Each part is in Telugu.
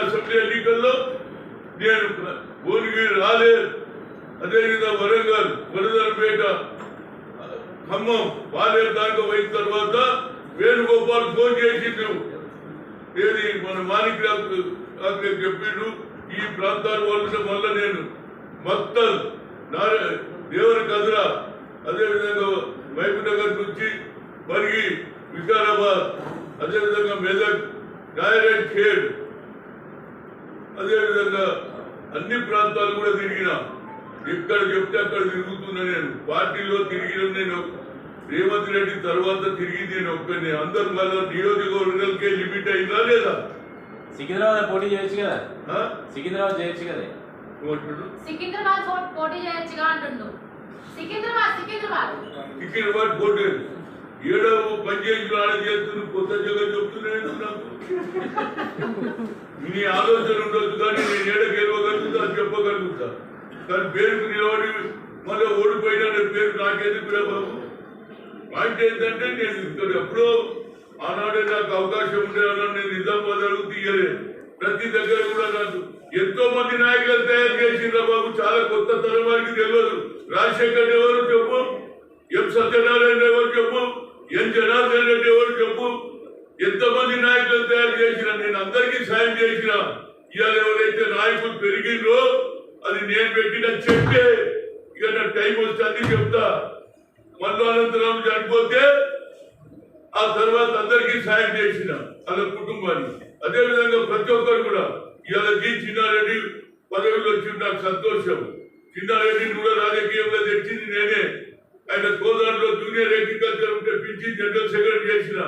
అసెంబ్లీ ఎన్నికల్లో నేను భువనగిరి రాలేదు అదేవిధంగా వరంగల్ వరదలపేట ఖమ్మం బాలేరు దాంట్లో పోయిన తర్వాత వేణుగోపాల్ ఫోన్ చేసిండు ఏది మన మాణిక్ చెప్పిండు ఈ ప్రాంతాల వాళ్ళ వల్ల నేను మత్తల్ నారా దేవర కదరా అదేవిధంగా మహబూబ్ నగర్ నుంచి మరిగి వికారాబాద్ అదేవిధంగా మెదక్ నాయరెడ్ ఖేడ్ అదేవిధంగా అన్ని ప్రాంతాలు కూడా తిరిగిన ఎక్కడ చెప్తే అక్కడ తిరుగుతున్నా నేను. పార్టీలో తిరిగిన నేను రేవంత్ రెడ్డి తర్వాత తిరిగి నేను ఒక్కనే అందరు మళ్ళీ నియోజకవర్గాలకే లిమిట్ అయిందా లేదా? సికింద్రాబాద్ పోటీ చేయొచ్చు కదా? సికింద్రాబాద్ చేయొచ్చు కదా? సికింద్రాబాద్ పోటీ చేయొచ్చుగా అంటుండు. సికింద్రాబాద్ సికింద్రాబాద్. వాడు పోటీ. ఏడో పని వాళ్ళు చేస్తున్న కొత్త జగన్ చెప్తున్నాను నాకు. నీ ఆలోచన ఉండొచ్చు కానీ నేను ఏడ గెలవగలుగుతా అని చెప్పగలుగుతా. కానీ పేరుకు నిలబడి మళ్ళీ ఓడిపోయినా పేరు నాకెందుకు బాబు? పాయింట్ ఏంటంటే నేను ఇక్కడ ఎప్పుడో ఆనాడే నాకు అవకాశం ఉండేవాళ్ళని నేను నిజామాబాద్ అడుగు తీయలేదు. ప్రతి దగ్గర కూడా నాకు ఎంతో మంది నాయకులు తయారు చేసిండ్ర బాబు చాలా కొత్త తరం వారికి తెలియదు. రాజశేఖర్ ఎవరు చెప్పు? ఎం సత్యనారాయణ ఎవరు చెప్పు? ఏం జనార్దన్ రెడ్డి ఎవరు చెప్పు? ఎంతమంది నాయకులు తయారు చేసిన నేను అందరికీ సాయం చేసిన ఇవాళ ఎవరైతే నాయకులు పెరిగిండ్రో అది నేను పెట్టిన చెప్తే ఇక నా టైం వస్తే అన్ని చెప్తా. మళ్ళీ అనంతరం చనిపోతే ఆ తర్వాత అందరికీ సాయం చేసిన వాళ్ళ కుటుంబానికి అదే విధంగా ప్రతి ఒక్కరు కూడా ఇవాళ జీ చిన్నారెడ్డి పదవిలో వచ్చి నాకు సంతోషం. చిన్నారెడ్డిని కూడా రాజకీయంలో తెచ్చింది నేనే. ఆయన సోదరులో జూనియర్ అగ్రికల్చర్ పిలిచి జనరల్ సెక్రటరీ చేసిన.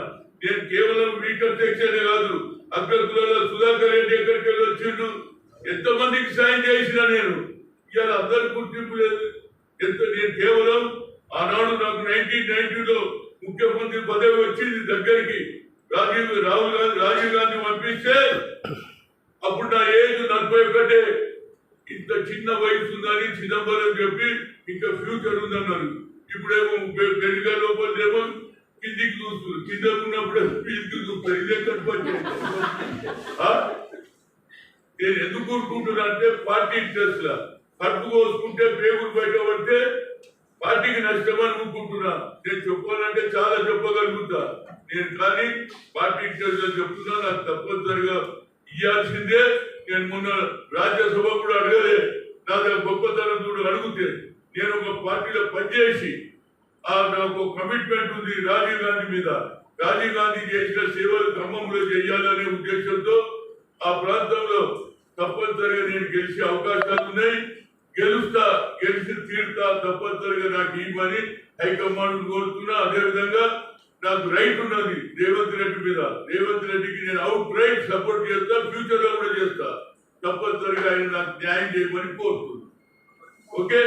నేను కేవలం రీకన్స్ట్రక్షన్ కాదు అభ్యర్థులలో సుధాకర్ రెడ్డి ఎక్కడికి వెళ్ళి వచ్చిండు? ఎంతమందికి సాయం చేసిన నేను? ఇవాళ అందరు గుర్తింపు లేదు ఎంత నేను కేవలం ఆనాడు నాకు నైన్టీన్ నైన్టీలో ముఖ్యమంత్రి పదవి వచ్చింది దగ్గరికి. రాజీవ్ రాహుల్ గాంధీ రాజీవ్ గాంధీ పంపిస్తే అప్పుడు నా ఏజ్ నలభై ఒకటే. ఇంత చిన్న వయసు ఉందని చిదంబరం చెప్పి ఇంకా ఫ్యూచర్ ఉందన్నారు. ఇప్పుడేమో పె- పెరిగే లోపలేమో కిందికి చూస్తున్నారు కింద ఉన్నప్పుడు కిందికి చూస్తారు ఇదే కనపడి నేను ఎందుకు కోరుకుంటున్నా అంటే పార్టీ ఇంట్రెస్ట్ లా. కడుపు కోసుకుంటే పేగులు బయట పడితే పార్టీకి నష్టం అనుకుంటున్నా. నేను చెప్పాలంటే చాలా చెప్పగలుగుతా. నేను కానీ పార్టీ ఇంట్రెస్ట్లో చెప్తున్నా నాకు తప్పనిసరిగా ఇయ్యాల్సిందే. నేను మొన్న రాజ్యసభ కూడా అడగలే. నా దగ్గర గొప్పతనం చూడు అడిగితే నేను ఒక పార్టీలో పనిచేసి నాకు కమిట్మెంట్ ఉంది రాజీవ్ గాంధీ మీద. రాజీవ్ గాంధీ చేసిన సేవలు క్రమంలో చేయాలనే ఉద్దేశంతో ఆ ప్రాంతంలో తప్పనిసరిగా నేను గెలిచే అవకాశాలు ఉన్నాయి. గెలుస్తా గెలిచి తీరుతా తప్పనిసరిగా నాకు ఇవ్వమని హైకమాండ్ కోరుతున్నా. అదే విధంగా నాకు రైట్ ఉన్నది రేవంత్ రెడ్డి మీద. రేవంత్ రెడ్డికి నేను అవుట్ రైట్ సపోర్ట్ చేస్తా ఫ్యూచర్లో కూడా చేస్తా. తప్పనిసరిగా ఆయన నాకు న్యాయం చేయమని కోరుతున్నాను. ఓకే?